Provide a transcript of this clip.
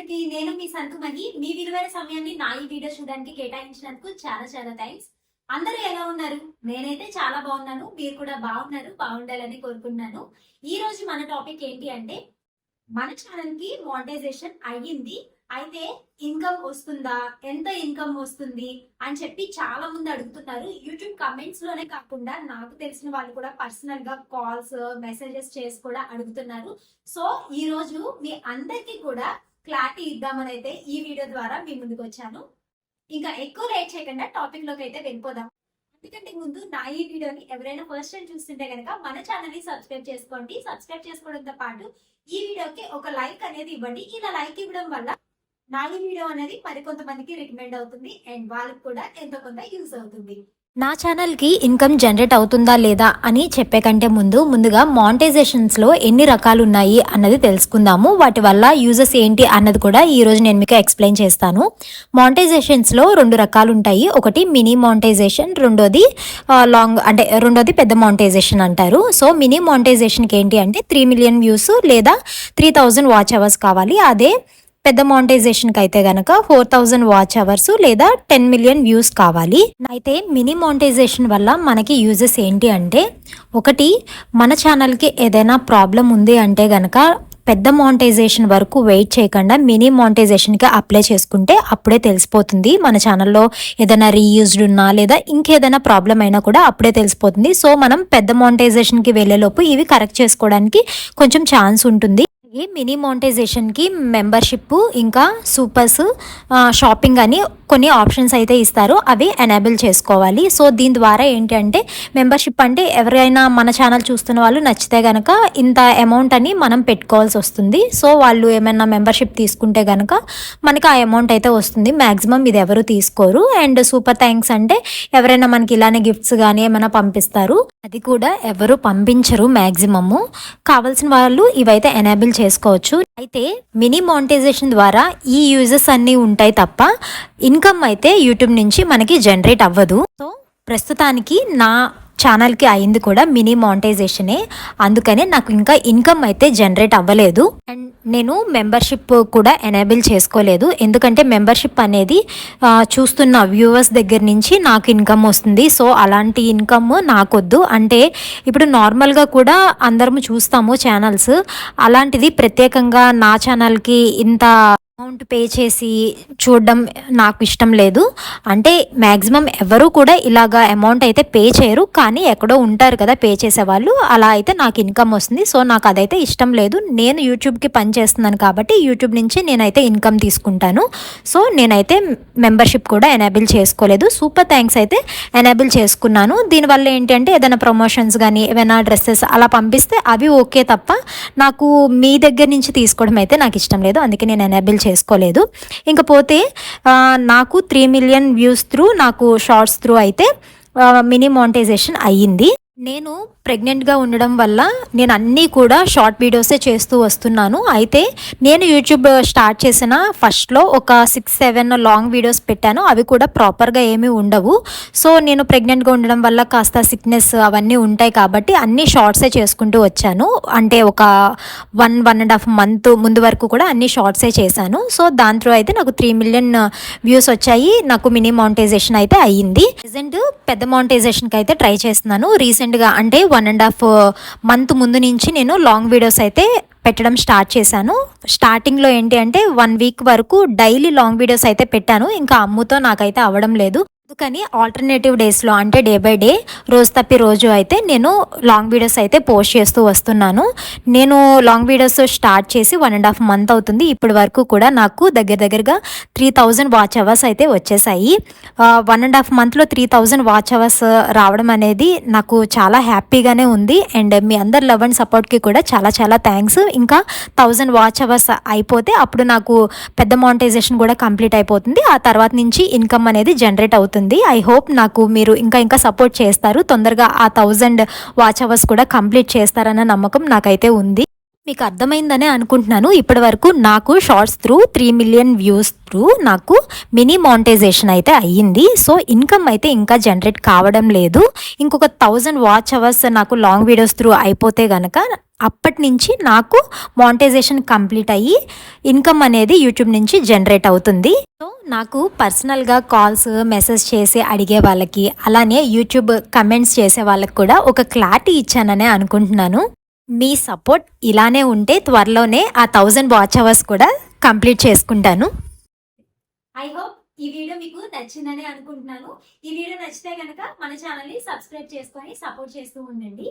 అందరికీ నేను మీ సంకుమని మీ విలువైన సమయాన్ని నా ఈ వీడియో చూడడానికి కేటాయించినందుకు చాలా చాలా థ్యాంక్స్ అందరూ ఎలా ఉన్నారు? నేనైతే చాలా బాగున్నాను. మీరు కూడా బాగున్నారు బాగుండాలని కోరుకుంటున్నాను. ఈ రోజు మన టాపిక్ ఏంటి అంటే మన ఛానల్కి మోనిటైజేషన్ అయ్యింది. అయితే ఇన్కమ్ వస్తుందా? ఎంత ఇన్కమ్ వస్తుంది? అని చెప్పి చాలా మంది అడుగుతున్నారు. యూట్యూబ్ కమెంట్స్లోనే కాకుండా నాకు తెలిసిన వాళ్ళు కూడా పర్సనల్గా కాల్స్ మెసేజెస్ చేసి కూడా అడుగుతున్నారు. సో ఈ రోజు మీ అందరికీ కూడా క్లారిటీ ఇద్దామని అయితే ఈ వీడియో ద్వారా మీ ముందుకు వచ్చాను. ఇంకా ఎక్కువ లేట్ చేయకుండా టాపిక్లోకి అయితే వెళ్ళిపోదాం. ఎందుకంటే ముందు నా ఈ వీడియోని ఎవరైనా ఫస్ట్ టైం చూస్తుంటే కనుక మన ఛానల్ని సబ్స్క్రైబ్ చేసుకోండి. సబ్స్క్రైబ్ చేసుకోవడంతో పాటు ఈ వీడియోకి ఒక లైక్ అనేది ఇవ్వండి. ఇలా లైక్ ఇవ్వడం వల్ల నా ఈ వీడియో అనేది మరికొంతమందికి రికమెండ్ అవుతుంది. అండ్ వాళ్ళకి కూడా ఎంతో కొంత యూస్ అవుతుంది. నా ఛానల్కి ఇన్కమ్ జనరేట్ అవుతుందా లేదా అని చెప్పే కంటే ముందు ముందుగా మానిటైజేషన్స్లో ఎన్ని రకాలు ఉన్నాయి అన్నది తెలుసుకుందాము. వాటి వల్ల యూజెస్ ఏంటి అన్నది కూడా ఈరోజు నేను మీకు ఎక్స్ప్లెయిన్ చేస్తాను. మానిటైజేషన్స్లో రెండు రకాలు ఉంటాయి ఒకటి మినీ మానిటైజేషన్ రెండోది లాంగ్ అంటే రెండోది పెద్ద మానిటైజేషన్ అంటారు. సో మినీ మానిటైజేషన్కి ఏంటి అంటే త్రీ మిలియన్ వ్యూస్ లేదా త్రీ థౌజండ్ వాచ్ అవర్స్ కావాలి. అదే పెద్ద మానిటైజేషన్కి అయితే గనక ఫోర్ థౌజండ్ వాచ్ అవర్స్ లేదా టెన్ మిలియన్ వ్యూస్ కావాలి. అయితే మినీ మానిటైజేషన్ వల్ల మనకి యూజెస్ ఏంటి అంటే ఒకటి మన ఛానల్కి ఏదైనా ప్రాబ్లం ఉంది అంటే గనక పెద్ద మానిటైజేషన్ వరకు వెయిట్ చేయకుండా మినీ మానిటైజేషన్కి అప్లై చేసుకుంటే అప్పుడే తెలిసిపోతుంది. మన ఛానల్లో ఏదైనా రీయూజ్డ్ ఉన్నా లేదా ఇంకేదైనా ప్రాబ్లం అయినా కూడా అప్పుడే తెలిసిపోతుంది. సో మనం పెద్ద మానిటైజేషన్కి వెళ్ళేలోపు ఇవి కరెక్ట్ చేసుకోవడానికి కొంచెం ఛాన్స్ ఉంటుంది. ఈ మినీ మోనిటైజేషన్కి మెంబర్షిప్ ఇంకా సూపర్స్ షాపింగ్ అని కొన్ని ఆప్షన్స్ అయితే ఇస్తారు. అవి ఎనేబుల్ చేసుకోవాలి. సో దీని ద్వారా ఏంటంటే మెంబర్షిప్ అంటే ఎవరైనా మన ఛానల్ చూస్తున్న వాళ్ళు నచ్చితే గనక ఇంత అమౌంట్ అని మనం పెట్టుకోవాల్సి వస్తుంది. సో వాళ్ళు ఏమైనా మెంబర్షిప్ తీసుకుంటే గనక మనకి ఆ అమౌంట్ అయితే వస్తుంది. మ్యాక్సిమం ఇది ఎవరు తీసుకోరు. అండ్ సూపర్ థ్యాంక్స్ అంటే ఎవరైనా మనకి ఇలానే గిఫ్ట్స్ కానీ ఏమైనా పంపిస్తారు. అది కూడా ఎవరు పంపించరు మ్యాక్సిమము కావాల్సిన వాళ్ళు ఇవైతే ఎనేబుల్ చేసుకోవచ్చు. అయితే మినీ మానిటైజేషన్ ద్వారా ఈ యూజెస్ అన్నీ ఉంటాయి తప్ప ఇన్కమ్ అయితే యూట్యూబ్ నుంచి మనకి జనరేట్ అవ్వదు. సో ప్రస్తుతానికి నా ఛానల్కి అయింది కూడా మినీ మానిటైజేషనే. అందుకనే నాకు ఇంకా ఇన్కమ్ అయితే జనరేట్ అవ్వలేదు. అండ్ నేను మెంబర్షిప్ కూడా ఎనేబుల్ చేసుకోలేదు. ఎందుకంటే మెంబర్షిప్ అనేది చూస్తున్న వ్యూవర్స్ దగ్గర నుంచి నాకు ఇన్కమ్ వస్తుంది. సో అలాంటి ఇన్కమ్ నాకొద్దు. అంటే ఇప్పుడు నార్మల్గా కూడా అందరం చూస్తాము ఛానల్స్. అలాంటిది ప్రత్యేకంగా నా ఛానల్కి ఇంత అమౌంట్ పే చేసి చూడడం నాకు ఇష్టం లేదు. అంటే మ్యాక్సిమం ఎవరు కూడా ఇలాగా అమౌంట్ అయితే పే చేయరు. కానీ ఎక్కడో ఉంటారు కదా పే చేసేవాళ్ళు అలా అయితే నాకు ఇన్కమ్ వస్తుంది. సో నాకు అదైతే ఇష్టం లేదు. నేను యూట్యూబ్కి పని చేస్తున్నాను కాబట్టి యూట్యూబ్ నుంచి నేనైతే ఇన్కమ్ తీసుకుంటాను. సో నేనైతే మెంబర్షిప్ కూడా ఎనేబుల్ చేసుకోలేదు. సూపర్ థ్యాంక్స్ అయితే ఎనేబుల్ చేసుకున్నాను. దీనివల్ల ఏంటంటే ఏదైనా ప్రమోషన్స్ కానీ ఏమైనా డ్రెస్సెస్ అలా పంపిస్తే అవి ఓకే తప్ప నాకు మీ దగ్గర నుంచి తీసుకోవడం అయితే నాకు ఇష్టం లేదు. అందుకే నేను ఎనేబుల్ చేసుకోలేదు. ఇంకపోతే నాకు త్రీ మిలియన్ వ్యూస్ త్రూ నాకు షార్ట్స్ త్రూ అయితే మినీ మానిటైజేషన్ అయ్యింది. నేను ప్రెగ్నెంట్గా ఉండడం వల్ల నేను అన్నీ కూడా షార్ట్ వీడియోసే చేస్తూ వస్తున్నాను. అయితే నేను యూట్యూబ్ స్టార్ట్ చేసిన ఫస్ట్లో ఒక సిక్స్ సెవెన్ లాంగ్ వీడియోస్ పెట్టాను. అవి కూడా ప్రాపర్గా ఏమీ ఉండవు. సో నేను ప్రెగ్నెంట్గా ఉండడం వల్ల కాస్త సిక్నెస్ అవన్నీ ఉంటాయి కాబట్టి అన్ని షార్ట్సే చేసుకుంటూ వచ్చాను. అంటే ఒక one one and half month ముందు వరకు కూడా అన్ని షార్ట్సే చేశాను. సో దాని త్రూ అయితే నాకు త్రీ మిలియన్ వ్యూస్ వచ్చాయి. నాకు మినీ మానిటైజేషన్ అయితే అయ్యింది. ప్రెసెంట్ పెద్ద మానిటైజేషన్కి అయితే ట్రై చేస్తున్నాను. రీసెంట్గా అంటే వన్ అండ్ హాఫ్ మంత్ ముందు నుంచి నేను లాంగ్ వీడియోస్ అయితే పెట్టడం స్టార్ట్ చేశాను. స్టార్టింగ్లో ఏంటి అంటే వన్ వీక్ వరకు డైలీ లాంగ్ వీడియోస్ అయితే పెట్టాను. ఇంకా అమ్ముతో నాకైతే అవ్వడం లేదు. అందుకని ఆల్టర్నేటివ్ డేస్లో అంటే డే బై డే రోజు తప్పి రోజు అయితే నేను లాంగ్ వీడియోస్ అయితే పోస్ట్ చేస్తూ వస్తున్నాను. నేను లాంగ్ వీడియోస్ స్టార్ట్ చేసి వన్ అండ్ హాఫ్ మంత్ అవుతుంది. ఇప్పటి వరకు కూడా నాకు దగ్గర దగ్గరగా త్రీ థౌజండ్ వాచ్ అవర్స్ అయితే వచ్చేసాయి. వన్ అండ్ హాఫ్ మంత్లో త్రీ థౌజండ్ వాచ్ అవర్స్ రావడం అనేది నాకు చాలా హ్యాపీగానే ఉంది. అండ్ మీ అందరి లవ్ అండ్ సపోర్ట్కి కూడా చాలా చాలా థ్యాంక్స్ ఇంకా థౌజండ్ వాచ్ అవర్స్ అయిపోతే అప్పుడు నాకు పెద్ద మానిటైజేషన్ కూడా కంప్లీట్ అయిపోతుంది. ఆ తర్వాత నుంచి ఇన్కమ్ అనేది జనరేట్ అవుతుంది. ఐ హోప్ నాకు మీరు ఇంకా ఇంకా సపోర్ట్ చేస్తారు. తొందరగా ఆ థౌజండ్ వాచ్ అవర్స్ కూడా కంప్లీట్ చేస్తారన్న నమ్మకం నాకైతే ఉంది. మీకు అర్థమైందనే అనుకుంటున్నాను. ఇప్పటి వరకు నాకు shorts through three million views through నాకు మినీ మానిటైజేషన్ అయితే అయ్యింది. సో ఇన్కమ్ అయితే ఇంకా జనరేట్ కావడం లేదు. ఇంకొక థౌజండ్ వాచ్ అవర్స్ నాకు లాంగ్ వీడియోస్ త్రూ అయిపోతే గనక అప్పటి నుంచి నాకు మానిటైజేషన్ కంప్లీట్ అయ్యి ఇన్కమ్ అనేది యూట్యూబ్ నుంచి జనరేట్ అవుతుంది. సో నాకు పర్సనల్గా కాల్స్ మెసేజ్ చేసి అడిగే వాళ్ళకి అలానే యూట్యూబ్ కమెంట్స్ చేసే వాళ్ళకి కూడా ఒక క్లారిటీ ఇచ్చాననే అనుకుంటున్నాను. మీ సపోర్ట్ ఇలానే ఉంటే త్వరలోనే ఆ థౌజండ్ వాచ్ అవర్స్ కూడా కంప్లీట్ చేసుకుంటాను. ఐ హోప్ ఈ వీడియో మీకు నచ్చిందని అనుకుంటున్నాను. ఈ వీడియో నచ్చితే కనుక మన ఛానల్ని సబ్స్క్రైబ్ చేసుకొని సపోర్ట్ చేస్తూ ఉండండి.